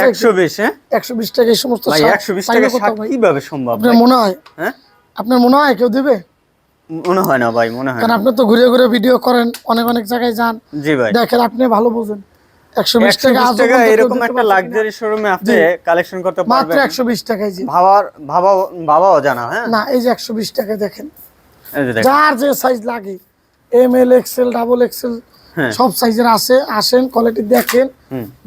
আছে একশো বিশ হ্যাঁ? একশো বিশ টাকা এই সমস্ত ভাই টাকা কোথাও কীভাবে সম্ভব আপনার মনে হয়? হ্যাঁ? আপনার মনে হয় কেউ দেবে? মনে হয় না ভাই মনে হয় কারণ আপনি তো ঘুরে ঘুরে ভিডিও করেন অনেক অনেক জায়গায় যান। জি ভাই। দেখেন আপনি ভালো বোঝেন। একশো বিশ টাকা টাকা এরকম একটা? লাক্সারি শোরুমে আপনি কালেকশন করতে মাত্র পারবেন। একশো বিশ টাকায় জি। ভাবার ভাবা বাবাও জানা হ্যাঁ? না এই যে একশো বিশ টাকায় দেখেন। যার যে সাইজ লাগে M L XL double XL. সব সাইজের আছে আসেন কোয়ালিটি দেখেন।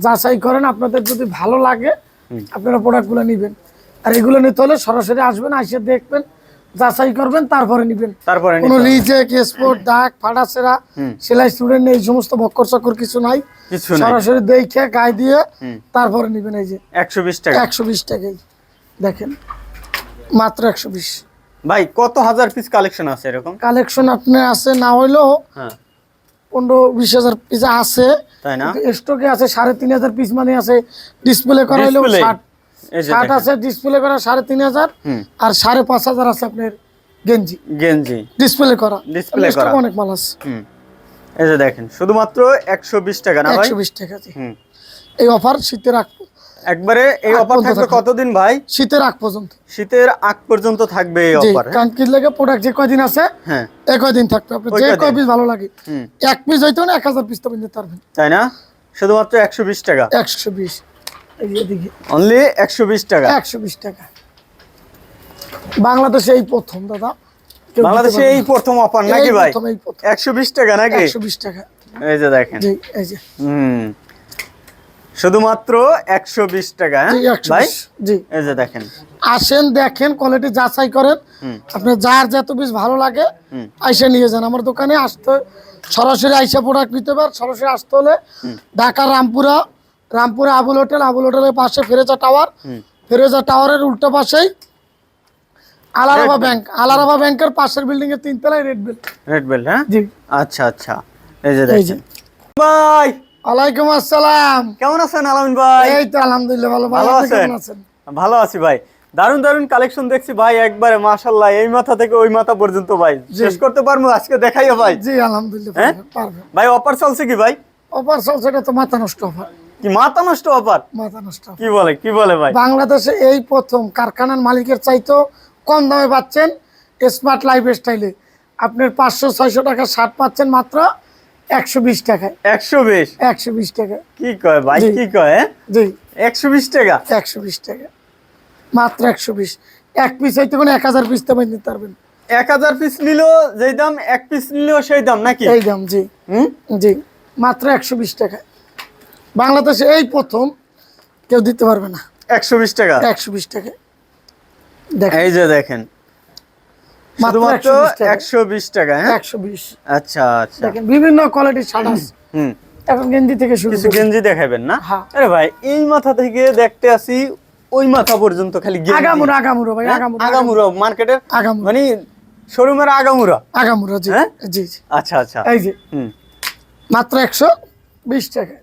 যাচাই করেন আপনাদের যদি ভালো লাগে আপনারা প্রোডাক্টগুলো নেবেন। আর এগুলো নিতে হলে সরাসরি আসবেন আসে দেখবেন যাচাই করবেন তারপরে নিবেন। তারপরে কোনো। রিজেক স্পোর্ট দাগ ফাটাছেরা সেলাই স্টুডেন্ট এই সমস্ত বক্কর চক্কর কিছু নাই। সরাসরি দেখে গায়ে দিয়ে তারপরে নিবেন এই যে। একশো বিশ টাকা। একশো বিশ টাকাই। দেখেন মাত্র একশো বিশ। ভাই কত হাজার পিস কালেকশন আছে এরকম? কালেকশন আপনার আছে না হইলেও হ্যাঁ। পনেরো বিশ হাজার পিস আছে। তাই না? স্টকে আছে সাড়ে তিন হাজার পিস মানে আছে ডিসপ্লে করা হইলেও ষাট। ষাট আছে ডিসপ্লে করা সাড়ে তিন হাজার আর সাড়ে পাঁচ হাজার আছে আপনার গেঞ্জি। গেঞ্জি। ডিসপ্লে করা। ডিসপ্লে করা। অনেক মাল আছে। এই যে দেখেন শুধুমাত্র একশো বিশ টাকা না একশো বিশ টাকা। এই অফার শীতে আগ একবারে এই অফার থাকবে। কতদিন ভাই? শীতের আগ পর্যন্ত। শীতের আগ পর্যন্ত থাকবে এই অফার কারণ কি লেগে প্রোডাক্ট যে কয়দিন আছে হ্যাঁ। এক কয়দিন থাকবে। আপনি যে কয় পিস ভালো লাগে। হুম। এক পিস হইতো না এক হাজার পিস তো নিতে পারবেন। তাই না? শুধুমাত্র একশো বিশ টাকা? একশো বিশ। এই যে এদিকে। অনলি একশো বিশ টাকা? একশো বিশ টাকা। বাংলাদেশে এই প্রথম দাদা। বাংলাদেশে এই প্রথম অফার নাকি ভাই? প্রথম, এই প্রথম। একশো বিশ টাকা নাকি? একশো বিশ টাকা। এই যে দেখেন। এই যে। হুম। শুধুমাত্র একশো বিশ টাকা হ্যাঁ? ভাই? জি। এই যে দেখেন। আসেন দেখেন কোয়ালিটি যাচাই করেন। আপনার যার যত পিস ভালো লাগে আইসা নিয়ে যান। আমার দোকানে আসতে সরাসরি আইসা প্রোডাক্ট নিতে পার সরাসরি আসতে হলে ঢাকা রামপুরা রামপুরা আবুল হোটেল আবুল হোটেলের পাশে ফেরেজা টাওয়ার ফেরেজা টাওয়ারের উল্টো পাশেই আলারাবা ব্যাংক আলারাবা ব্যাংকের পাশের বিল্ডিং এর তিনতলায় রেড বিল রেড বেল্ট হ্যাঁ? জি। আচ্ছা আচ্ছা। এই যে। দেখেন। ভাই! ওয়ালাইকুম আসসালাম। কেমন আছেন আলামিন ভাই? এই তো আলহামদুলিল্লাহ ভালো ভালো আছেন? ভালো আছি ভাই। দারুণ দারুণ কালেকশন দেখছি ভাই একবারে মাশাল্লাহ এই মাথা থেকে ওই মাথা পর্যন্ত ভাই। শেষ করতে পারব আজকে দেখাইও ভাই। জি আলহামদুলিল্লাহ হ্যাঁ? পারবেন ভাই অফার চলছে কি ভাই? অপার চলছে এটা তো মাথা নষ্ট অফার কি মাথা নষ্ট অফার মাথা নষ্ট কি বলে কি বলে ভাই? বাংলাদেশে এই প্রথম কারখানার মালিকের চাইতো কম দামে পাচ্ছেন স্মার্ট লাইফ স্টাইলে আপনার পাঁচশো ছয়শো টাকা শার্ট পাচ্ছেন মাত্র একশো বিশ টাকায় একশো বিশ? একশো বিশ টাকা। কি কয় ভাই? কি কয় হ্যাঁ? জি। একশো বিশ টাকা? একশো বিশ টাকা। মাত্র একশো বিশ। এক পিস হইতে কোনো এক হাজার পিস তো নিতে পারবেন। এক হাজার পিস নিল যেই দাম এক পিস নিলেও সেই দাম নাকি? এই দাম জি। হুম? জি। মাত্র একশো বিশ টাকা। বাংলাদেশে এই প্রথম কেউ দিতে পারবে না। একশো বিশ টাকা? একশো বিশ টাকা। এই যে দেখেন। মাত্র 120 টাকা। একশো বিশ টাকা হ্যাঁ? একশো বিশ। আচ্ছা আচ্ছা। দেখেন বিভিন্ন কোয়ালিটির শার্ট আছে। হুম। এখন গেঞ্জি থেকে শুরু কিছু গেঞ্জি দেখাবেন না? হ্যাঁ। আরে ভাই এই মাথা থেকে দেখতে আসি ওই মাথা পর্যন্ত খালি গেঞ্জি। আগামুরা আগামুরা ভাই হ্যাঁ? আগামুরা আগামুরা। মার্কেটের আগামুরা। মানে শোরুমের আগামুরা? আগামুরা জি। হ্যাঁ? জি জি। আচ্ছা আচ্ছা। এই যে। হুম। মাত্র একশো বিশ টাকা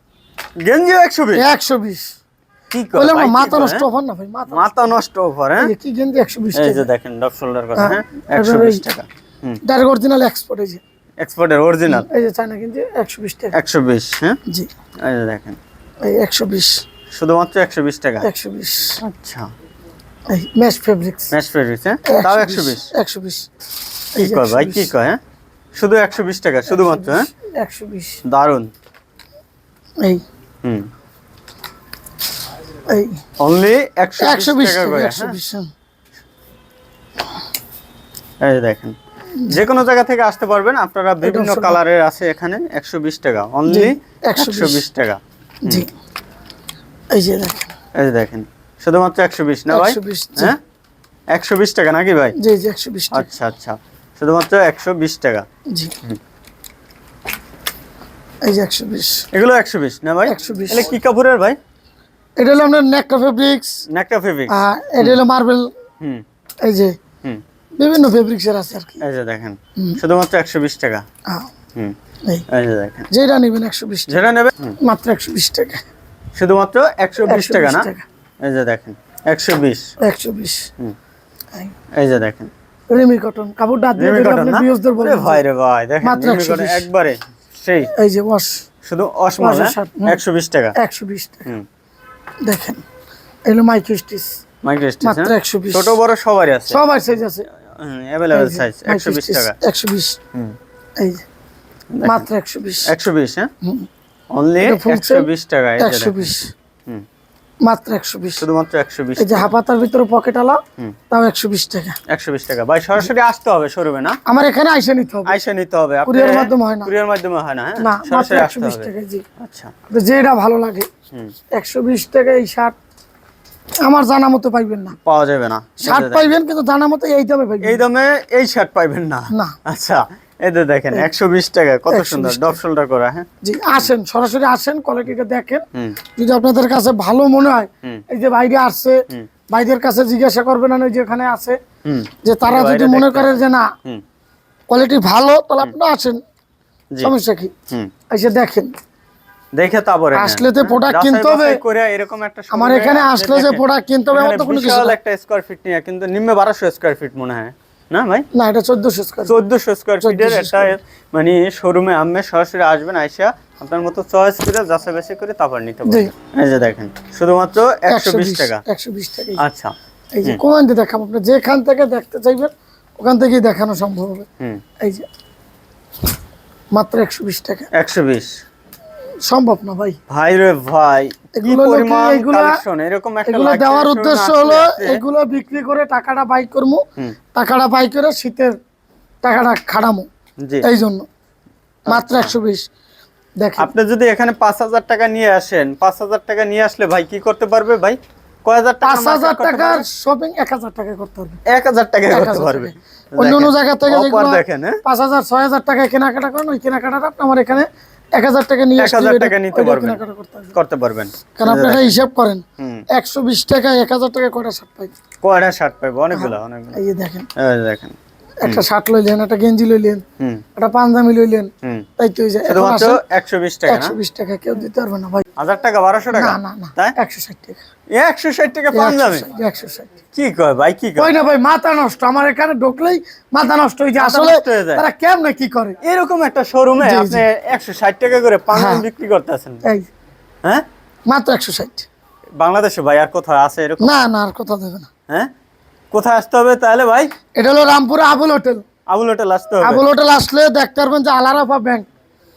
গেঞ্জিও একশো বিশ? একশো বিশ। কি কয় বললাম ভাই, না কি মাথা নষ্ট হ্যাঁ? অফার না ভাই মাথা মাথা নষ্ট অফার হ্যাঁ? কি গেঞ্জি একশো বিশ এই যে দেখেন শোল্ডার কথা হ্যাঁ, হ্যাঁ? এবার একশো বিশ এই- টাকা। হুম। ডাইরেক্ট অরিজিনাল এক্সপোর্ট এই যে। এক্সপোর্টের অরিজিনাল এই যে চায়না গেঞ্জি একশো বিশ টাকা। একশো বিশ হ্যাঁ? জি। এই যে দেখেন। এই একশো বিশ। শুধুমাত্র একশো বিশ টাকা? একশো বিশ। আচ্ছা। এই ম্যাশ ফেব্রিক্স ম্যাচ ফেব্রিক্স হ্যাঁ? তাও একশো বিশ? একশো বিশ। কি কয় ভাই কি কয় হ্যাঁ? শুধু একশো বিশ টাকা শুধুমাত্র হ্যাঁ? একশো বিশ দারুণ এই। হুম। এই অনলি একশো একশো বিশ বিশ টাকা করে একশো হ্যাঁ? বিশ হ্যাঁ। এই দেখেন যে কোনো জায়গা থেকে আসতে পারবেন আপনারা বিভিন্ন কালারের আছে এখানে একশো বিশ টাকা। অনলি একশো বিশ। টাকা। জি। এই যে দেখেন। এই যে দেখেন শুধুমাত্র একশো বিশ না ভাই? 120 হ্যাঁ? একশো বিশ টাকা নাকি ভাই? জি জি একশো বিশ আচ্ছা আচ্ছা। শুধুমাত্র একশো বিশ টাকা। জি। এই যে একশো বিশ। এগুলো একশো বিশ না ভাই? 120 এগুলো কি কাপড়ের ভাই? এটা হলো আপনার নেকটা ফেব্রিক্স নেকটা ফেব্রিক এটা হলো মার্বেল হুম। এই যে হুম। বিভিন্ন ফেব্রিক্সের আছে আর কি। এই যে দেখেন শুধুমাত্র একশো বিশ টাকা। হ্যাঁ, হুম। এই। এই যে দেখেন। যেটা নেবেন একশো বিশ টাকা। যেটা নেবে হুম, মাত্র একশো বিশ টাকা। শুধুমাত্র একশো বিশ 120 টাকা না? এই যে দেখেন একশো বিশ। একশো বিশ। হুম। এই। যে দেখেন। রেমি কটন। কাপড় ডাক দিয়ে আপনি না? বিয়সদের রে ভাই রে ভাই দেখেন মাত্র কটন একবারে সেই। এই যে ওয়াশ শুধু হুম। একশো বিশ টাকা। একশো বিশ টাকা। হুম। দেখেন এলো মাইক্রোস্টিস মাইক্রোস্টিস মাত্র হ্যাঁ? 120 ছোট বড় সবারই আছে। সবার সাইজ আছে। अवेलेबल সাইজ 120 টাকা। 120 হুম। এই মাত্র 120 120 হ্যাঁ? অনলি 120 টাকা 120 মাত্র একশো বিশ। শুধুমাত্র একশো বিশ এই যে হাফাতার ভিতরে পকেট আলা তাও একশো বিশ টাকা। একশো বিশ টাকা। ভাই সরাসরি আসতে হবে শোরুমে না? আমার এখানে আইসা নিতে হবে। আইসা নিতে হবে। কুরিয়ার মাধ্যমে হয় না। কুরিয়ার মাধ্যমে হয় না হ্যাঁ? মাত্র একশো বিশ টাকা জি। আচ্ছা। তো যেটা ভালো লাগে একশো বিশ টাকা এই শার্ট আমার জানা মতো পাইবেন না। পাওয়া যাবে না। শার্ট পাইবেন কিন্তু জানা মতো এই দামে পাইবেন। এই দামে এই শার্ট পাইবেন না। না। আচ্ছা যে দেখেন টাকা কত সুন্দর ডব শোল্ডার করা হ্যাঁ? জি আসেন সরাসরি আসেন কোয়ালিটিটা দেখেন। যদি আপনাদের কাছে ভালো মনে হয় এই যে বাইরে আসছে ভাইদের কাছে জিজ্ঞাসা করবেন না যেখানে আছে। যে তারা যদি মনে করে যে না কোয়ালিটি ভালো তাহলে আপনি আসেন। সমস্যা কি? এসে দেখেন। দেখে তারপরে আসলে তো যাচাই কিনতে হবে। করে এরকম একটা আমার এখানে আসলে যে প্রোডাক্ট কিনতে হবে এমন তো কোনো কিছু বিশাল একটা স্কোয়ার ফিট নিয়ে কিন্তু নিম্নে বারোশো স্কোয়ার ফিট মনে হয়। না ভাই? না এটা চোদ্দশো স্কোয়ার চোদ্দশো স্কোয়ার ফিটের 1400 একটা মানে শোরুমে আপনি সরাসরি আসবেন আইসা আপনার মতো চয়েস করে যাচাই বাছাই করে তারপর নিতে। পারবেন। এই যে দেখেন শুধুমাত্র একশো বিশ টাকা। একশো বিশ টাকা। আচ্ছা। এই যে কোন দিয়ে দেখাবো? আপনি যেখান থেকে দেখতে চাইবেন ওখান থেকেই দেখানো সম্ভব হবে। হুম। এই যে মাত্র একশো বিশ টাকা। একশো বিশ। সম্ভব না ভাই। ভাই রে ভাই এগুলো এরকম একটা এগুলো দেওয়ার উদ্দেশ্য হলো এগুলো বিক্রি করে টাকাটা বাই করব টাকাটা বাই করে শীতের টাকাটা খাড়ামো। জি। এই জন্য। মাত্র একশো বিশ। দেখেন। আপনি যদি এখানে পাঁচ হাজার টাকা নিয়ে আসেন পাঁচ হাজার টাকা নিয়ে আসলে ভাই কি করতে পারবে ভাই? পাঁচ হাজার টাকার শপিং এক হাজার টাকা করতে হবে এক হাজার টাকা করতে পারবে। অন্য অন্য জায়গা থেকে দেখেন হ্যাঁ। পাঁচ হাজার ছয় হাজার টাকায় কেনাকাটা করেন ওই কেনাকাটাটা আপনি আমার এখানে এক হাজার টাকা নিয়ে এক হাজার টাকা নিতে পারবেন। করতে পারবেন। কারণ আপনারা হিসাব করেন একশো বিশ টাকা এক হাজার টাকা কয়টা শার্ট পাই? কয়টা শার্ট পাইবো? অনেকগুলো অনেকগুলো। এই দেখেন। দেখেন। একটা শার্ট লইলেন একটা গেঞ্জি লইলেন একটা পাঞ্জাবি লইলেন তাই তো একশো বিশ টাকা একশো বিশ টাকা কেউ দিতে পারবে না ভাই। হাজার টাকা বারোশো টাকা? না না একশো ষাট টাকা। একশো ষাট টাকা পান যাবে একশো ষাট। কি কয় ভাই কি কয়? না ভাই মাথা নষ্ট আমার এখানে ঢুকলেই মাথা নষ্ট হয়ে যায়। আসলে। তারা কেমনে কি করে? এরকম একটা শোরুমে। আপনি একশো ষাট টাকা করে পান হ্যাঁ। বিক্রি করতেছেন। এই হ্যাঁ? মাত্র একশো ষাট। বাংলাদেশে ভাই আর কোথাও আছে এরকম? না না আর কথা দেবে না। হ্যাঁ? কোথায় আসতে হবে তাহলে ভাই? এটা হলো রামপুরে আবুল হোটেল। আবুল হোটেল আসতে হবে। আবুল হোটেল আসলে দেখতে পারবেন যে আলারাফা ব্যাংক।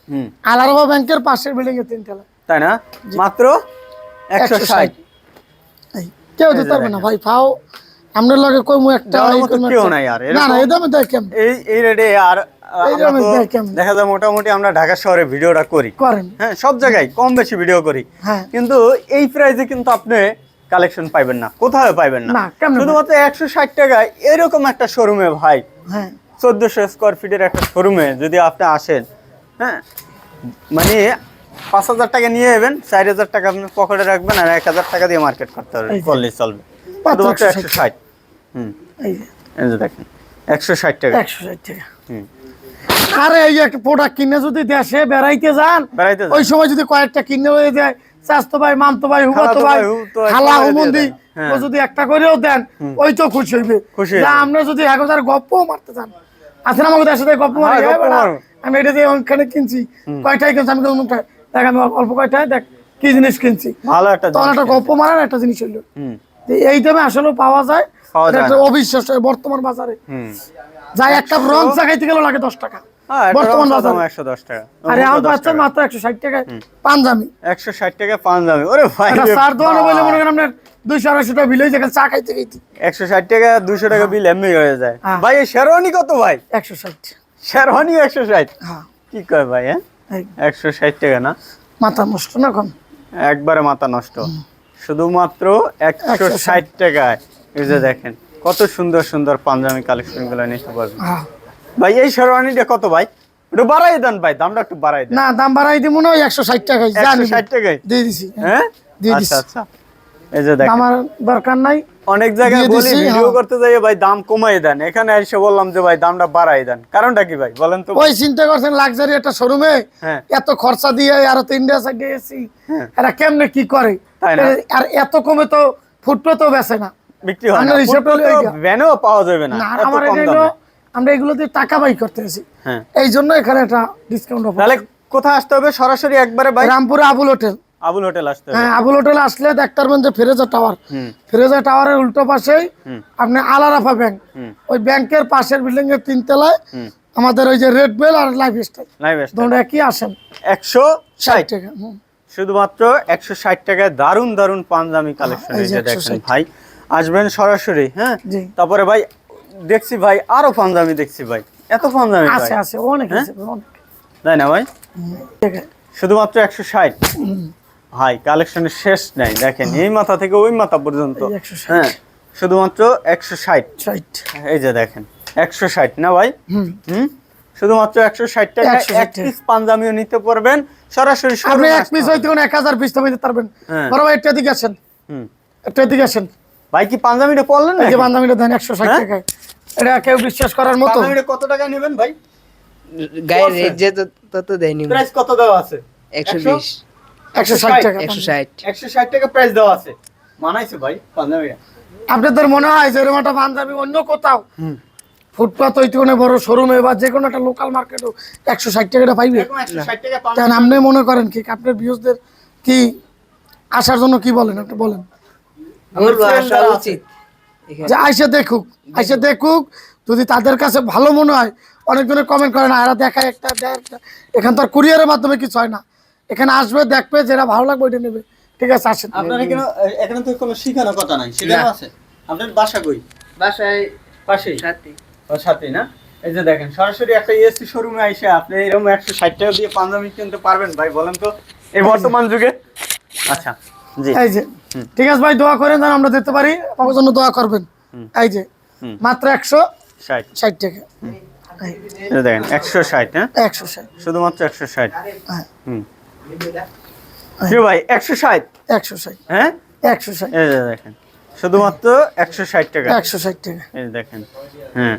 হুম। আলারাফা ব্যাংকের পাশের বিল্ডিং এ তিনতলা তাই না? মাত্র একশো ষাট। এই কেউ দিতে পারবে না ভাই ফাও আপনার লগে একটা দেওয়ার এই মতো কেউ নাই আর, না না এরকম- এই দামে কেমন? এই এই রেটে আর আমরা? দেখা যায় মোটামুটি আমরা ঢাকা শহরে ভিডিওটা করি। করেন। হ্যাঁ সব জায়গায় কম বেশি ভিডিও করি। হ্যাঁ। কিন্তু এই প্রাইসে কিন্তু আপনি কালেকশন পাইবেন না। কোথাও পাইবেন না। শুধুমাত্র একশো ষাট টাকায় এরকম একটা শোরুমে ভাই। চোদ্দশো স্কোয়ার ফিটের একটা শোরুমে যদি আপনি আসেন হ্যাঁ মানে পাঁচ হাজার টাকা নিয়ে যাবেন চার হাজার টাকা আপনি পকেটে রাখবেন আর এক হাজার টাকা দিয়ে মার্কেট করতে এই করলেই চলবে। শুধুমাত্র একশো ষাট। হুম। এই যে। দেখেন একশো ষাট টাকা। একশো ষাট টাকা। হুম। আরে এই একটা প্রোডাক্ট কিনে যদি দেশে বেড়াইতে যান বেড়াইতে যান। ওই সময় যদি কয়েকটা কিনে হয়ে যায় চাস্তো ভাই মামতো ভাই হুবতো ভাই দিয়ে হুমন্দি হ্যাঁ। যদি একটা করেও দেন ওই তো খুশি হইবে। আমরা যদি এক হাজার গপ্প মারতে চান। আছেন আমাকে দেশের সাথে গপ্প মারি? হ্যাঁ। আমি এটা দিয়ে ওখানে কিনছি কয়টাই কিনছি? আমি দেখ আমি অল্প কয়টায় দেখ কি জিনিস কিনছি? ভালো একটা তখন একটা গপ্প মারার একটা জিনিস হইল। এই দামে আসলে পাওয়া যায় না। অবিশ্বাস বর্তমান বাজারে। যাই একটা রং চাকাইতে গেলেও লাগে দশ টাকা। বর্তমান টাকা। আরে পাচ্ছেন মাত্র টাকা ওরে ভাই একটা রে দোকানে বলে মনে করেন আপনার দুইশো আড়াইশো টাকা বিল হয়ে যায় চা খাইতে খাইতে। একশো ষাট টাকা দুশো টাকা বিল এমনি যায়। ভাই এই শেরওয়ানি কত ভাই? একশো ষাট। শেরওয়ানি একশো ষাট? হ্যাঁ। কি কয় ভাই হ্যাঁ? এই। একশো ষাট টাকা না? মাথা নষ্ট না কম একবারে মাথা নষ্ট। শুধুমাত্র একশো ষাট টাকায়। এই যে দেখেন কত সুন্দর সুন্দর পাঞ্জাবি কালেকশনগুলো নিতে পারবেন। হ্যাঁ। ভাই এই শেরওয়ানিটা কত ভাই? একটু বাড়াই দেন ভাই দামটা একটু বাড়াই দেন। না দাম বাড়াই দিব না ওই একশো ষাট টাকায় একশো জানি ষাট টাকায়? দিয়ে দিছি। হ্যাঁ? দিয়ে আচ্ছা দিছি। আচ্ছা। এই যে দেখেন। আমার দরকার নাই অনেক জায়গায় বলি ভিডিও হ্যাঁ। করতে যাই ভাই দাম কমাই দেন। এখানে এসে বললাম যে ভাই দামটা বাড়াই দেন। কারণটা কি ভাই বলেন তো। ওই চিন্তা করছেন লাক্সারি একটা শোরুমে হ্যাঁ। এত খরচা দিয়ে আর তো ইন্ডিয়া সাইডে এসি হ্যাঁ। এরা কেমনে কি করে? তাই আর এত কমে তো ফুটটো তো বেচে না। বিক্রি হয় না। ভ্যানও পাওয়া যাবে না আমার আমরা এগুলো দিয়ে টাকা বাই করতে আছি হ্যাঁ। এই জন্য এখানে একটা ডিসকাউন্ট অফার তাহলে কোথায় আসতে হবে? সরাসরি একবারে ভাই রামপুরে আবুল হোটেল। আবুল হোটেল আসতে হবে। হ্যাঁ আবুল হোটেল আসলে দেখতে পারবেন যে ফেরেজা টাওয়ার। ফেরেজা টাওয়ারের উল্টো পাশেই আপনি আলারাফা ব্যাংক ওই ব্যাংকের পাশের বিল্ডিং এর তিনতলায় আমাদের ওই যে রেড বেল আর লাইফ স্টাইল দুটো একই আসেন। একশো ষাট। টাকা শুধুমাত্র একশো ষাট টাকায় দারুণ দারুণ পাঞ্জাবি কালেকশন এই এই যে যে দেখেন ভাই। আসবেন সরাসরি হ্যাঁ? তারপরে ভাই দেখছি ভাই আরও পাঞ্জাবি দেখছি ভাই। এত পাঞ্জাবি আছে আছে অনেক হ্যাঁ? আছে তাই না ভাই। শুধুমাত্র একশো ষাট? ভাই কালেকশনের শেষ নাই। দেখেন এই মাথা থেকে ওই মাথা পর্যন্ত। হ্যাঁ শুধুমাত্র একশো ষাট। ষাট। এই যে দেখেন একশো ষাট না ভাই? হুম। শুধুমাত্র একশো ষাট টাকা এক পিস পাঞ্জাবিও নিতে পারবেন। সরাসরি আপনি এক পিস। হইতে এক হাজার পিস তুমি দিতে পারবেন। হ্যাঁ। বড় ভাই একটা দিকে আসেন। হুম। একটু এদিকে আসেন। ভাই কি পাঞ্জাবিটা পড়লেন এই যে? বান্দামিটা দেন একশো ষাট হ্যাঁ? টাকায়। এটা কেউ বিশ্বাস করার মতো? পাঞ্জাবিটা কত টাকা নেবেন ভাই? গায়ের রেট যে তত দেয়নি প্রাইস কত দেওয়া আছে? একশো একশো? বিশ। একশো ষাট টাকা। একশো ষাট। একশো ষাট টাকা প্রাইস দেওয়া আছে। মানাইছে ভাই পাঞ্জাবিটা। আপনাদের মনে হয় যে এরকম একটা পাঞ্জাবি অন্য কোথাও? হুম। ফুটপাত হইতে কোনো বড় শোরুমে বা যে কোনো একটা লোকাল মার্কেটও একশো ষাট টাকাটা পাইবে? আপনি মনে করেন কি? আপনার ভিউজদের কি আসার জন্য কি বলেন? আপনি বলেন। যে আইসে দেখুক আইসে দেখুক যদি তাদের কাছে ভালো মনে হয় অনেকজনে কমেন্ট করে না এরা দেখায় একটা দেয় একটা। এখান তো আর কুরিয়ারের মাধ্যমে কিছু হয় না। এখানে আসবে দেখবে যেটা ভালো লাগবে ওইটা নেবে। ঠিক আছে আসেন। আপনার এখানে এখানে তো কোনো শিখানোর কথা নাই শিখানো আছে। আপনার বাসা কই? বাসায় পাশেই সাথে। সাথে না? এই যে দেখেন সরাসরি একটা এসি শোরুমে আইসে আপনি এরকম একশো ষাট টাকা দিয়ে পাঞ্জাবি কিনতে পারবেন ভাই বলেন তো? এই বর্তমান যুগে। আচ্ছা। এই যে। ঠিক আছে ভাই দোয়া করেন যেন আমরা দিতে পারি। আমার জন্য দোয়া করবেন। এই যে মাত্র একশো ষাট। ষাট টাকা। দেখেন একশো ষাট হ্যাঁ? একশো ষাট। শুধুমাত্র একশো ষাট। হ্যাঁ। হুম। ভাই একশো ষাট? একশো ষাট। হ্যাঁ? একশো ষাট। দেখেন শুধুমাত্র একশো ষাট টাকা। একশো ষাট টাকা। এই দেখেন হ্যাঁ।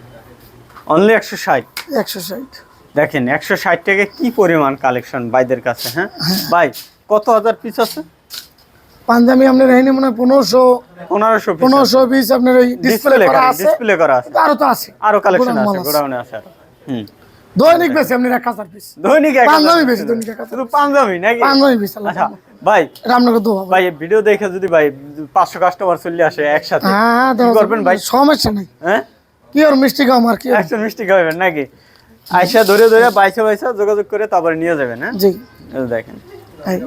অনলি একশো ষাট। একশো ষাট। দেখেন একশো ষাট টাকা কি পরিমাণ কালেকশন বাইদের কাছে হ্যাঁ? ভাই কত হাজার পিস আছে? পাঞ্জাবি আপনার এখানে মনে হয় পনেরোশো পনেরোশো পনেরোশো পিস আপনার ওই ডিসপ্লে করা আছে। ডিসপ্লে করা আছে। আরও তো আছে। আরও কালেকশন আছে গোডাউনে আছে হুম। দৈনিক বেশি আপনার এক হাজার পিস দৈনিক পাঞ্জাবি বেশি দৈনিক। এক হাজার পাঞ্জাবি নাকি? পাঞ্জাবি বেশি আচ্ছা ভাই আপনাকে ভাই ভিডিও দেখে যদি ভাই পাঁচশো কাস্টমার চলে আসে একসাথে হ্যাঁ কি করবেন ভাই? সমস্যা নেই। হ্যাঁ? কি ওর মিষ্টি খাও আমার কি? একশো মিষ্টি খাবেন নাকি? আইসা ধরে ধরে বাইসা বাইসা যোগাযোগ করে তারপরে নিয়ে যাবেন হ্যাঁ? জি। দেখেন। এই,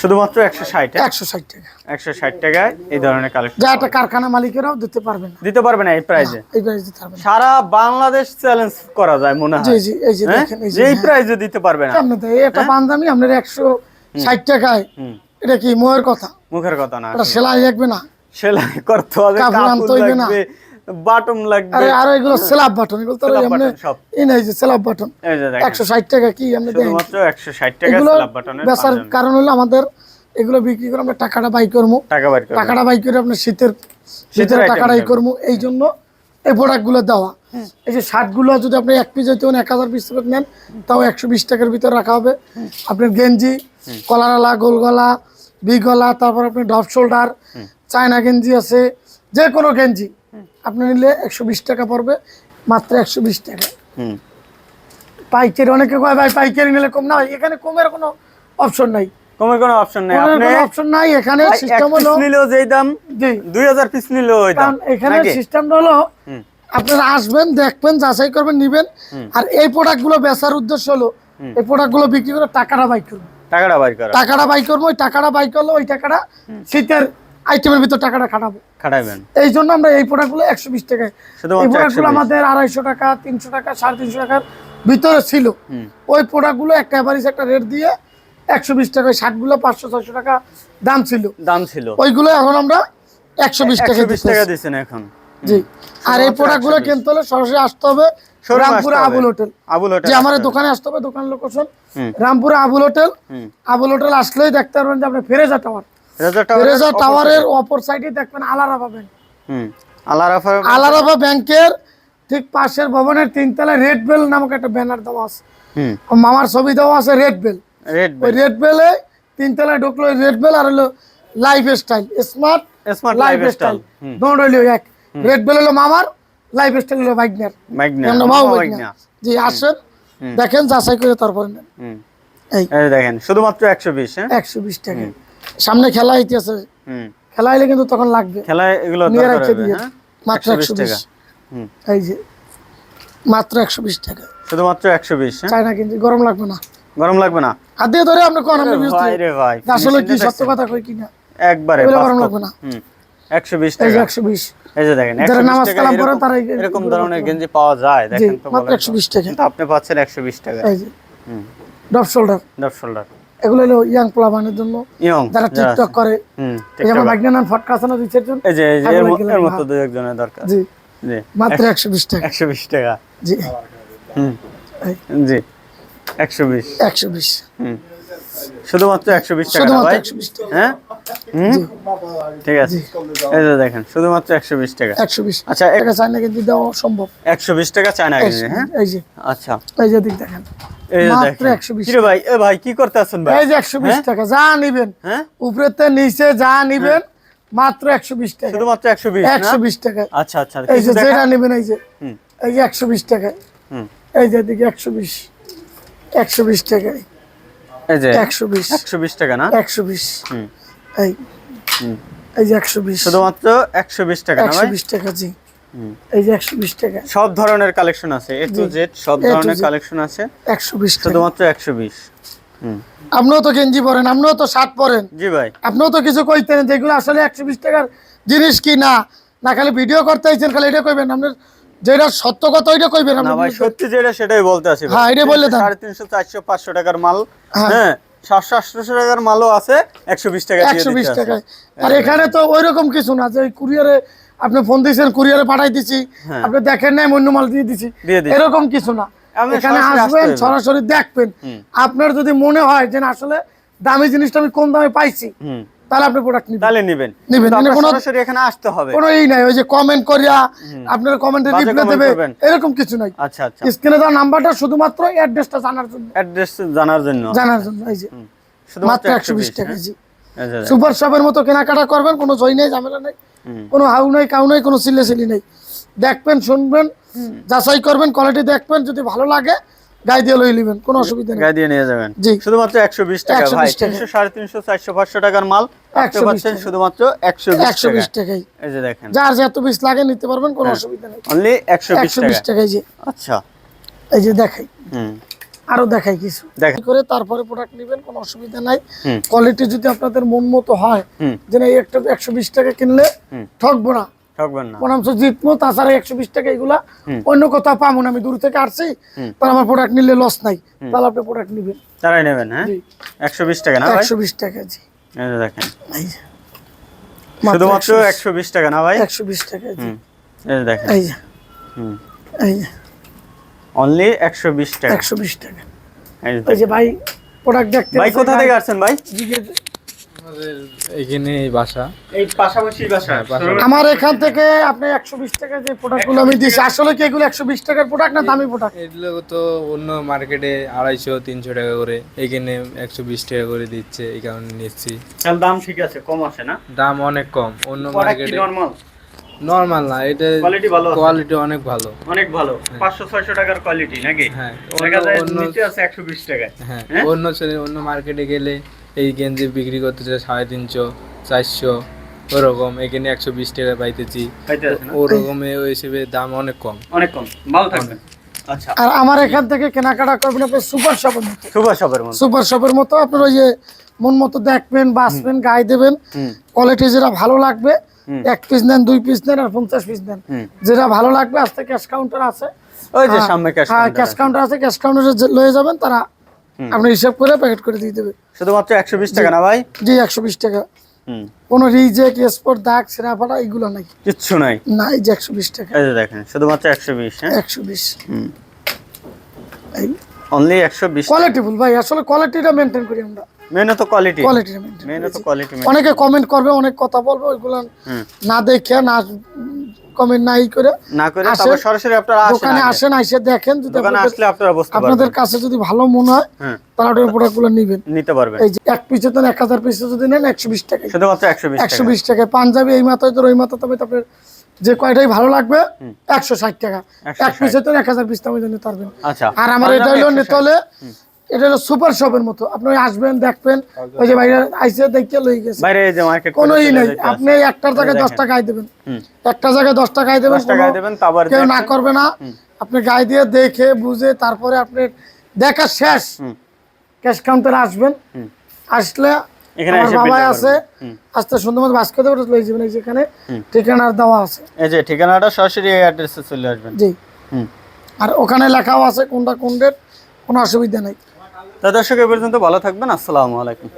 শুধুমাত্র একশো ষাট একশো ষাট টাকা। একশো ষাট টাকায় এই ধরনের কালেকশন যা একটা কারখানা মালিকেরাও দিতে পারবেন দিতে পারবে না এই প্রাইজে এই দিতে সারা বাংলাদেশ চ্যালেঞ্জ করা যায় মনে হয়। জি এই যে হ্যাঁ? দেখেন এই যে এই হ্যাঁ। প্রাইজে দিতে পারবে না। আপনি তো একটা পাঞ্জাবি আপনার একশো ষাট টাকায় এটা কি মোয়ের কথা? মুখের কথা না এটা সেলাই লাগবে না। সেলাই করতে হবে কাপড় আনতে হইবে না। বাটন লাগবে। আরে আরও এগুলো সেলাপ বাটন এগুলো তো এমনি সব। এই যে সেলাপ বাটন এই যে দেখেন। একশো ষাট টাকা কি আপনি দেন? শুধুমাত্র একশো ষাট টাকা এগুলো স্ল্যাব বাটনের বেচার কারণ হলো আমাদের এগুলো বিক্রি করে আমরা টাকাটা বাই করব টাকা বাইর করবে টাকাটা বাই করে আপনার শীতের শীতের টাকাটাই। করব এই জন্য এই প্রোডাক্টগুলো দেওয়া। এই যে শার্টগুলো যদি আপনি এক পিস হইতে এক হাজার পিস নেন তাও একশো বিশ টাকার ভিতরে রাখা হবে। আপনার গেঞ্জি কলারালা গোলগলা বিগলা তারপর আপনি ডপ শোল্ডার চায়না গেঞ্জি আছে যে কোনো গেঞ্জি। আপনি নিলে একশো বিশ টাকা পড়বে মাত্র একশো বিশ টাকা। পাইকারি অনেকে কয় ভাই পাইকারি নিলে কম না এখানে কমের কোনো অপশন নাই। কমের কোনো অপশন নেই। আপনি অপশন নাই। এখানে সিস্টেম হলো নিলেও যেই দাম জি। দুই হাজার পিস নিলেও ওই দাম এখানে সিস্টেমটা হলো আপনারা আসবেন দেখবেন যাচাই করবেন নিবেন। আর এই প্রোডাক্টগুলো বেচার উদ্দেশ্য হলো এই প্রোডাক্টগুলো বিক্রি করে টাকাটা বাই করব। টাকাটা বাই করব ওই টাকাটা বাই করলে ওই টাকাটা শীতের আইটেমের ভিতর টাকাটা খাটাবো। খাটাইবেন? এই জন্য আমরা এই প্রোডাক্টগুলো একশো বিশ টাকায়। এই প্রোডাক্টগুলো আমাদের আড়াইশো টাকা তিনশো টাকা সাড়ে তিনশো টাকার ভিতরে ছিল। ওই প্রোডাক্টগুলো একটা অ্যাভারেজ একটা রেট দিয়ে একশো বিশ টাকা শার্টগুলো পাঁচশো ছয়শো টাকা দাম ছিল। দাম ছিল। ওইগুলো এখন আমরা একশো বিশ টাকা বিশ টাকা দিচ্ছেন এখন। জি। আর এই প্রোডাক্টগুলো কিনতে হলে সরাসরি আসতে হবে রামপুরা আবুল হোটেল। আবুল হোটেল যে আমাদের দোকানে আসতে হবে দোকান location. Rampura Abul hotel. Abul hotel আসলেই দেখতে পারবেন যে আপনার ফেরেজা টাওয়ার রেজা টাওয়ারের অপর সাইডে দেখবেন হুম আল্লাহ রাফার ব্যাংকের ঠিক পাশের ভবনের তিনতলায় রেড বেল নামক একটা ব্যানার দেওয়া আছে। মামার ছবি দেওয়া আছে রেড বেল রেড ওই রেড বেলে তিনতলায় ঢুকলো রেড বেল আর হলো lifestyle smart smart lifestyle হুম হলো এক। রেড বেল হলো মামার লাইফ স্টাইল হলো বাইকনার বাইকনার জি আসেন দেখেন যাচাই করে তারপরে নেন। এই। এই দেখেন শুধুমাত্র একশো বিশ হ্যাঁ? একশো বিশ টাকা। সামনে খেলা হইতেছে। হুম। খেলা কিন্তু তখন লাগবে। খেলায় এগুলো নিয়ে দিয়ে। হ্যাঁ? মাত্র 120 একশো বিশ। টাকা। এই যে মাত্র একশো বিশ টাকা। শুধুমাত্র একশো বিশ হ্যাঁ? চাই না কিন্তু গরম লাগবে না। গরম লাগবে না? হাত দিয়ে ধরে আপনি কোন আপনি বুঝতে ভাই রে ভাই আসলে কি সত্য কথা কই কিনা? একবারে গরম লাগবে না। হুম একশো বিশ এই যে টাকা। একশো বিশ। এই যে দেখেন যারা 120 নামাজ কালাম এরকম- তারা এই- এরকম ধরনের গেঞ্জি পাওয়া যায় দেখেন তো মাত্র বলেন একশো তো। বিশ টাকা। কিন্তু আপনি পাচ্ছেন একশো বিশ টাকা। এই যে হুম। Drop shoulder. Drop shoulder. এগুলো হলো ইয়াং প্লাবানের জন্য যারা টিকটক করে। যেমন এই যে আমার ভাগ্নান ফটকা আছে না দুই চারজন? এই যে এর। মতো দুই একজনের দরকার। জি জি। মাত্র একশো বিশ টাকা। একশো বিশ টাকা। জি। হুম। জি। একশো বিশ। একশো বিশ। হুম। শুধুমাত্র একশো বিশ টাকা ভাই হ্যাঁ হুম ঠিক আছে এই যে দেখেন শুধুমাত্র একশো বিশ টাকা একশো বিশ আচ্ছা টাকা চাই না কিন্তু দেওয়া সম্ভব একশো বিশ টাকা চায়না হ্যাঁ এই যে আচ্ছা এই যে দিক দেখেন এই যে মাত্র দেখেন 120 কিরে ভাই এ ভাই কি করতে আছেন ভাই এই যে একশো বিশ হ্যাঁ? টাকা যা নিবেন হ্যাঁ উপরেতে নিচে যা নিবেন মাত্র একশো বিশ টাকা শুধুমাত্র একশো বিশ একশো বিশ টাকা আচ্ছা আচ্ছা এই যে যেটা নেবেন এই যে এই যে একশো বিশ টাকা হুম এই যে দিকে একশো বিশ একশো বিশ টাকা এই যে টাকা না? হুম। এই হুম। এই যে একশো বিশ। শুধুমাত্র একশো বিশ টাকা না টাকা জি। এই যে একশো বিশ টাকা। সব ধরনের কালেকশন আছে এ টু জেড সব ধরনের কালেকশন আছে। একশো বিশ টাকা। শুধুমাত্র একশো বিশ। হুম। আপনিও তো গেঞ্জি পরেন আপনিও তো শার্ট পরেন। জি ভাই। আপনিও তো কিছু কইতেন যেগুলো আসলে একশো বিশ টাকার জিনিস কি না? না খালি ভিডিও করতে আইছেন খালি এটা কইবেন আপনার যেটা সত্য কথা ওইটা কইবেন না আপনি। ভাই সত্যি যেটা সেটাই বলতে ভাই। হ্যাঁ, এটা বললে তিনশো চারশো পাঁচশো টাকার মাল। হ্যাঁ। হ্যাঁ সাতশো আটশো টাকার মালও আছে একশো বিশ টাকা দিয়ে একশো বিশ দিতে আছে। টাকায় আর এখানে তো ওই রকম কিছু না যে কুরিয়ারে আপনি ফোন দিয়েছেন কুরিয়ারে পাঠাই দিছি হ্যাঁ। আপনি দেখেন নাই অন্য মাল দিয়ে দিছি। এরকম কিছু না। এখানে আসবেন সরাসরি দেখবেন। আপনার যদি মনে হয় যে আসলে দামি জিনিসটা আমি কম দামে পাইছি তাহলে আপনি প্রোডাক্ট নিবেন। তাহলে নিবেন। নিবেন, মানে কোনো- সরাসরি এখানে আসতে হবে। কোনো ই নাই ওই যে কমেন্ট করিয়া আপনার কমেন্টে রিপ্লাই দেবে এরকম কিছু নাই। আচ্ছা আচ্ছা। স্ক্রিনে দেওয়া নাম্বারটা শুধুমাত্র অ্যাড্রেসটা জানার জন্য। অ্যাড্রেস জানার জন্য। জানার জন্য এই যে। মাত্র একশো বিশ টাকা জি? এই সুপার শপের মতো কেনাকাটা করবেন কোনো জয় নেই ঝামেলা নেই। কোনো হাউ নাই কাউ নাই কোনো সিলে সিলি নেই। দেখবেন শুনবেন যাচাই করবেন কোয়ালিটি দেখবেন যদি ভালো লাগে গাই দিয়ে লই নেবেন কোনো অসুবিধা নেই। গায়ে দিয়ে নিয়ে যাবেন। জি। শুধুমাত্র একশো বিশ টাকা ভাই। টাকা। তিনশো সাড়ে তিনশো চারশো পাঁচশো টাকার মাল আপনি পাচ্ছেন শুধুমাত্র একশো বিশ একশো টাকা। টাকাই। এই যে দেখেন। যার যত বিশ লাগে নিতে পারবেন কোনো অসুবিধা নেই। অনলি একশো বিশ একশো বিশ টাকাই যে। আচ্ছা। এই যে দেখাই। হুম। আরও দেখাই কিছু। করে তারপরে প্রোডাক্ট নেবেন কোনো অসুবিধা নাই। কোয়ালিটি যদি আপনাদের মন মতো হয় যে না এই একটা একশো বিশ টাকা কিনলে ঠকবো না। জিতবো তাছাড়া একশো বিশ টাকা এগুলা অন্য কোথাও পাবো না আমি দূর থেকে আসছি। তাহলে আমার প্রোডাক্ট নিলে লস নাই। তাহলে আপনি প্রোডাক্ট নেবেন। তারাই নেবেন হ্যাঁ? একশো বিশ টাকা না ভাই? একশো বিশ টাকা জি। দেখেন। এই যে। মাত্র শুধুমাত্র একশো বিশ। টাকা না ভাই? একশো বিশ টাকা জি। হুম। এই যে দেখেন। এই এই অনলি একশো বিশ টাকা। একশো বিশ টাকা। এই যে ভাই প্রোডাক্ট দেখতে ভাই কোথা থেকে আসছেন ভাই? আমাদের এই বাসা। এই পাশাপাশি বাসা। আমার এখান থেকে আপনি একশো বিশ টাকা যে প্রোডাক্টগুলো আমি দিয়েছি আসলে কি এগুলো একশো বিশ টাকার প্রোডাক্ট না দামি প্রোডাক্ট এগুলো তো অন্য মার্কেটে আড়াইশো তিনশো টাকা করে। এইখানে একশো বিশ টাকা করে দিচ্ছে এই কারণে নিচ্ছি। দাম ঠিক আছে কম আছে না? দাম অনেক কম অন্য মার্কেটে নরমাল নর্মাল না এটা Quality ভালো কোয়ালিটি অনেক ভালো। অনেক ভালো। পাঁচশো ছয়শো টাকার কোয়ালিটি নাকি? হ্যাঁ দেখা যায় নিচে আছে টাকায়। হ্যাঁ হ্যাঁ? অন্য ছেলে- অন্য মার্কেটে গেলে এই গেঞ্জি বিক্রি করতেছে সাড়ে তিনশো চারশো ওরকম। এখানে একশো বিশ টাকা পাইতেছি। পাইতে ওরকম ওই হিসেবে দাম অনেক কম। অনেক কম। ভালো থাকবেন আচ্ছা। আর আমার এখান থেকে কেনাকাটা করবেন সুপার শপের মতো। সুপার শপের মধ্যে সুপার শপের মতো আপনার ওই যে মন মতো দেখবেন বাঁচবেন গায়ে দেবেন। কোয়ালিটি যেটা ভালো লাগবে এক পিস নেন দুই পিস নেন আর পঞ্চাশ পিস নেন। যেটা ভালো লাগবে আজকে ক্যাশ কাউন্টার আছে। ওই যে সামনে হ্যাঁ ক্যাশ কাউন্টার আছে। ক্যাশ কাউন্টারে লয়ে যাবেন তারা আপনি হিসাব করে প্যাকেট করে দিয়ে দেবে। শুধুমাত্র একশো বিশ টাকা না ভাই? জি একশো বিশ টাকা। কোনো রিজেক্ট স্পট দাগ সেরাফাড়া এগুলো নাই। কিচ্ছু নাই? না এই যে একশো বিশ টাকা। এই দেখেন শুধুমাত্র একশো বিশ হ্যাঁ? একশো বিশ। অনলি একশো বিশ কোয়ালিটি ভাই আসলে কোয়ালিটিটা মেনটেন করি আমরা। মেন তো কোয়ালিটি মেন তো কোয়ালিটি অনেকে কমেন্ট করবে অনেক কথা বলবে ওইগুলো না দেখে না কমেন্ট নাই করে না করে তারপর সরাসরি আপনারা আসেন দোকানে আসেন আইসে দেখেন যদি দোকানে আসলে আপনারা বুঝতে আপনাদের কাছে যদি ভালো মনে হয় হ্যাঁ। তাহলে ওই প্রোডাক্টগুলো নেবেন। নিতে পারবেন। এই যে এক পিসে তো এক হাজার পিসে যদি নেন একশো বিশ টাকা শুধুমাত্র একশো বিশ একশো টাকা বিশ টাকা পাঞ্জাবি এই মাথায় তো ওই মাথা তবে আপনার যে কয়টাই ভালো লাগবে একশো ষাট টাকা। এক পিসে তো এক হাজার পিস তুমি নিতে পারবেন আচ্ছা। আর আমার এটা হলো 160 নিতে হলে এটা হলো সুপার শপের মতো। আপনি আসবেন দেখবেন। ওই যে বাইরে আইসে দেখে লই গেছে। বাইরে এই যে মার্কেট কোনো ই নেই। আপনি একটার জায়গায় দশ টাকায় দেবেন। একটা জায়গায় দশ টাকায় দেবেন দশ টাকায় কোনো- দেবেন, তারপর কেউ না করবে না। আপনি গায়ে দিয়ে দেখে বুঝে তারপরে আপনি দেখা শেষ। ক্যাশ কাউন্টারে আসবেন। আসলে এখানে বাবাই আছে। আস্তে সুন্দর মতো বাস করতে লই যাবেন এই যেখানে ঠিকানার দেওয়া আছে। এই যে ঠিকানাটা সরাসরি অ্যাড্রেসে চলে আসবেন। জি। হুম। আর ওখানে লেখাও আছে কোনটা কোন ডেট কোনো অসুবিধা নেই। তা দর্শক এ পর্যন্ত ভালো থাকবেন। আসসালামু আলাইকুম।